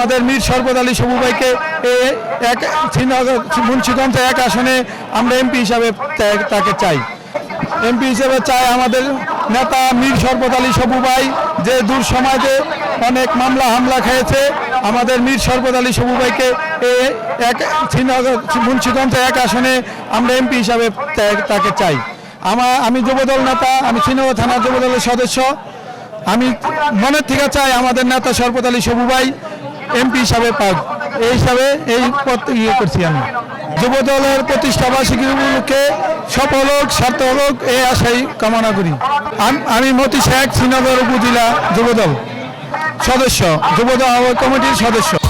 আমাদের মীর শরবত আলী সবু ভাইকে এক মুন্সিগঞ্জ এক আসনে আমরা এমপি হিসাবে তাকে চাই। এমপি হিসেবে চাই আমাদের নেতা মীর শরবত আলী সবু ভাই যে দূর সমাজে অনেক মামলা হামলা খেয়েছে, আমাদের মীর শরবত আলী সবু ভাইকে এক মুন্সিগঞ্জ এক আসনে আমরা এমপি হিসাবে তাকে চাই। আমার আমি যুবদল নেতা, আমি শ্রীনগর থানা যুবদলের সদস্য। আমি মনের থেকে চাই আমাদের নেতা শরবত আলী সবু ভাই এমপি হিসাবে পাক এই হিসাবে এই পথ ইয়ে করছি আমি। যুব দলের প্রতিষ্ঠা বার্ষিকী উপলক্ষে সফল হোক, সার্থক হোক এই আশাই কামনা করি। আম- আমি মতি শেখ, শ্রীনগর উপজেলা যুবদল সদস্য, যুবদল কমিটির সদস্য।